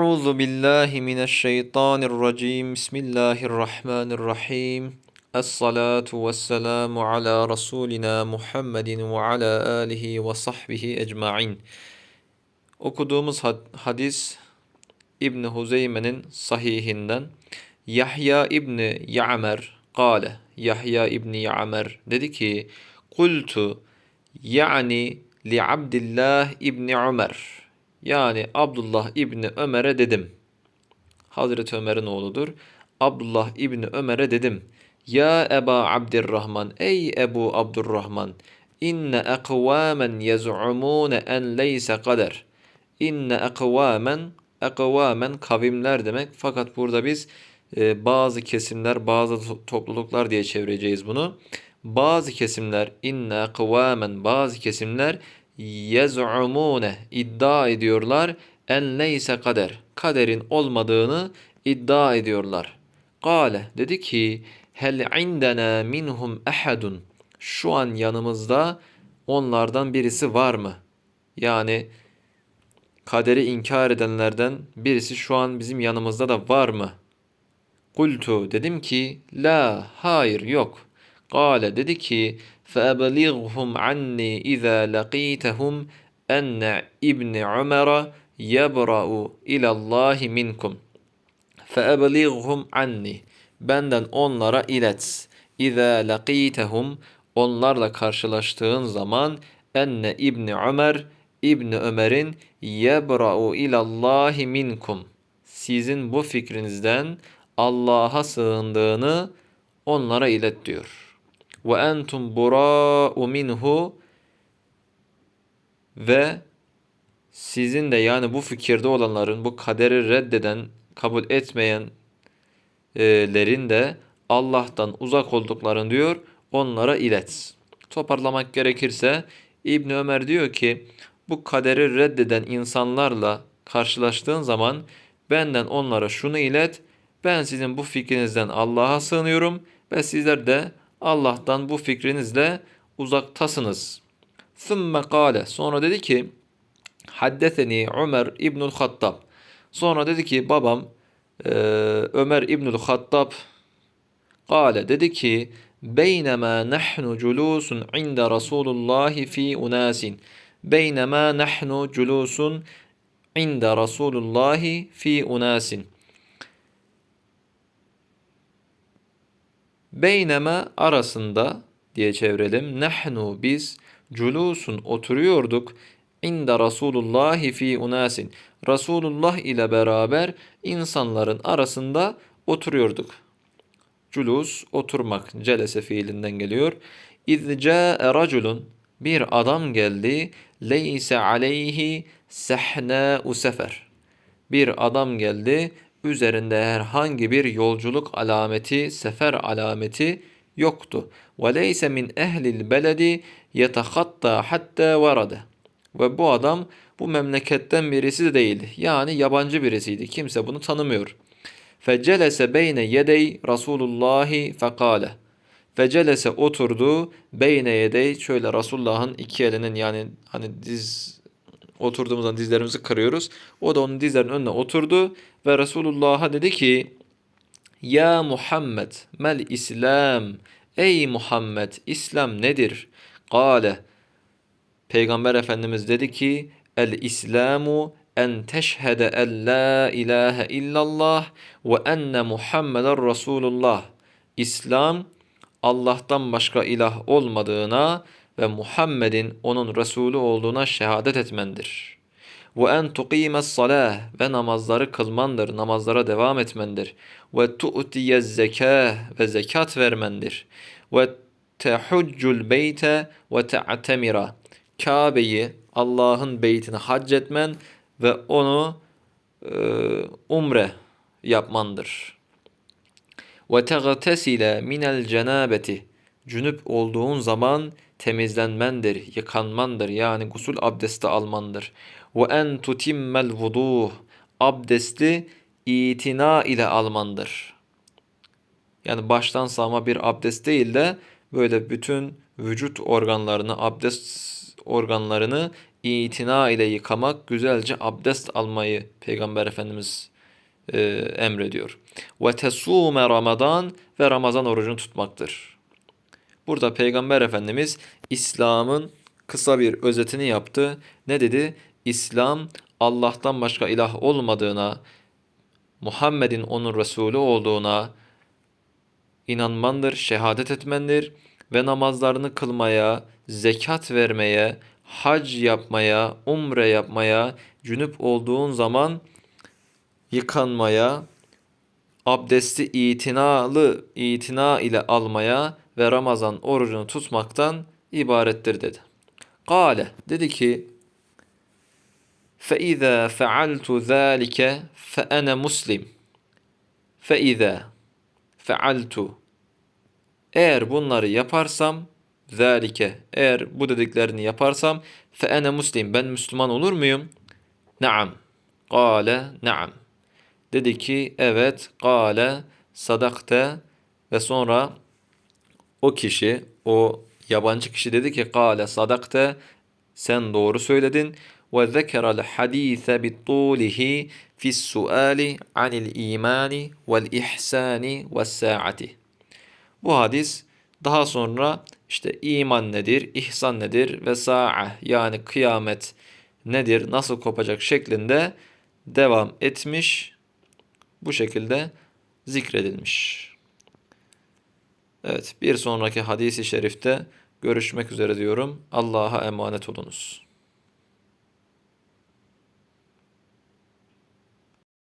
Euzu billahi mineşşeytanirracim. Bismillahirrahmanirrahim. Es-salatu vesselamu ala Resulina Muhammedin ve ala alihi ve sahbihi ecmain. Okuduğumuz hadis İbn Huzeyme'nin sahihinden Yahya İbni Ya'mer kâle Yahya İbni Ya'mer dedi ki Kultu yani li Abdillah İbni Ömer yani Abdullah İbni Ömer'e dedim. Hazreti Ömer'in oğludur. Abdullah İbni Ömer'e dedim. Ya Eba Abdurrahman ey Ebu Abdurrahman inne ekvamen yez'umune en leyse kader. İnne ekvamen ekvamen kavimler demek. Fakat burada biz e, bazı kesimler, bazı topluluklar diye çevireceğiz bunu. Bazı kesimler inne ekvamen bazı kesimler yez'umune iddia ediyorlar en leyse kader. Kaderin olmadığını iddia ediyorlar. Kale dedi ki hel indena minhum ehadun. Şu an yanımızda onlardan birisi var mı? Yani kaderi inkar edenlerden birisi şu an bizim yanımızda da var mı? Kultu dedim ki la hayır yok. Kale dedi ki فَأَبْلِغْهُمْ عَنِّي إِذَا لَقِيتَهُمْ أَنَّ إِبْنِ عُمَرَ يَبْرَأُ إِلَى اللّٰهِ مِنْكُمْ فَأَبْلِغْهُمْ عَنِّي Benden onlara ilet. İza laqitehum onlarla karşılaştığın zaman enne İbni Ömer İbni Ömer'in yebra'u ilallahi minkum sizin bu fikrinizden Allah'a sığındığını onlara ilet diyor ve entum bura'u minhu ve sizin de yani bu fikirde olanların bu kaderi reddeden, kabul etmeyenlerin de Allah'tan uzak olduklarını diyor onlara ilet. Toparlamak gerekirse İbn Ömer diyor ki bu kaderi reddeden insanlarla karşılaştığın zaman benden onlara şunu ilet. Ben sizin bu fikrinizden Allah'a sığınıyorum ve sizler de Allah'tan bu fikrinizle uzaktasınız. Sümme kâle. Sonra dedi ki Haddeseni Ömer İbnül Hattab. Sonra dedi ki babam e, Ömer İbnül Hattab Kale dedi ki Beynema nahnu culusun inde Resulullah fi unasin. Beynema nahnu culusun inde Resulullah fi unasin. Beyneme arasında diye çevirelim. Nehnu biz culusun oturuyorduk. İnde Resulullah fi unasin. Resulullah ile beraber insanların arasında oturuyorduk. Culus oturmak celese fiilinden geliyor. İz ca'e raculun bir adam geldi. Leyse aleyhi sehnâ'u sefer. Bir adam geldi üzerinde herhangi bir yolculuk alameti, sefer alameti yoktu. Leyse min ehlil beledi yetehatta hatta varade. Ve bu adam bu memleketten birisi de değildi. Yani yabancı birisiydi. Kimse bunu tanımıyor. Fecelese beyne yedey Resulullahi fekale. Fecelese oturdu beyne yedey şöyle Resulullah'ın iki elinin yani hani diz oturduğumuzda dizlerimizi kırıyoruz. O da onun dizlerinin önüne oturdu ve Resulullah'a dedi ki Ya Muhammed mel İslam Ey Muhammed İslam nedir? Kale Peygamber Efendimiz dedi ki El İslamu en teşhede en la ilahe illallah ve enne Muhammeden Resulullah. İslam Allah'tan başka ilah olmadığına ve Muhammed'in onun Resulü olduğuna şehadet etmendir. Ve en tuqimes salah ve namazları kılmandır, namazlara devam etmendir. Ve tu'tiyez zekâh ve zekat vermendir. Ve tehuccul beyte ve te'temira. Kabe'yi, Allah'ın beytini hac etmen ve onu e, umre yapmandır. Ve teğtesile minel cenabeti. Cünüp olduğun zaman temizlenmendir, yıkanmandır. Yani gusül abdesti almandır. Ve en tutimmel vuduh. Abdesti itina ile almandır. Yani baştan sağma bir abdest değil de böyle bütün vücut organlarını, abdest organlarını itina ile yıkamak, güzelce abdest almayı Peygamber Efendimiz e, emrediyor. Ve tesume Ramazan ve Ramazan orucunu tutmaktır. Burada Peygamber Efendimiz İslam'ın kısa bir özetini yaptı. Ne dedi? İslam Allah'tan başka ilah olmadığına, Muhammed'in onun Resulü olduğuna inanmandır, şehadet etmendir ve namazlarını kılmaya, zekat vermeye, hac yapmaya, umre yapmaya, cünüp olduğun zaman yıkanmaya, abdesti itinalı itina ile almaya ve Ramazan orucunu tutmaktan ibarettir dedi. Kale dedi ki فَاِذَا فَعَلْتُ ذَٰلِكَ فَأَنَا muslim. فَاِذَا فَعَلْتُ Eğer bunları yaparsam zalike eğer bu dediklerini yaparsam fe muslim ben Müslüman olur muyum? Naam. Kale naam. Dedi ki evet kale sadakte ve sonra o kişi o yabancı kişi dedi ki kale sadakte sen doğru söyledin ve zekerel hadise bittulihi fis suali anil imani vel ihsani ve saati. Bu hadis daha sonra işte iman nedir, ihsan nedir ve sa'a yani kıyamet nedir, nasıl kopacak şeklinde devam etmiş. Bu şekilde zikredilmiş. Evet bir sonraki hadisi şerifte görüşmek üzere diyorum. Allah'a emanet olunuz.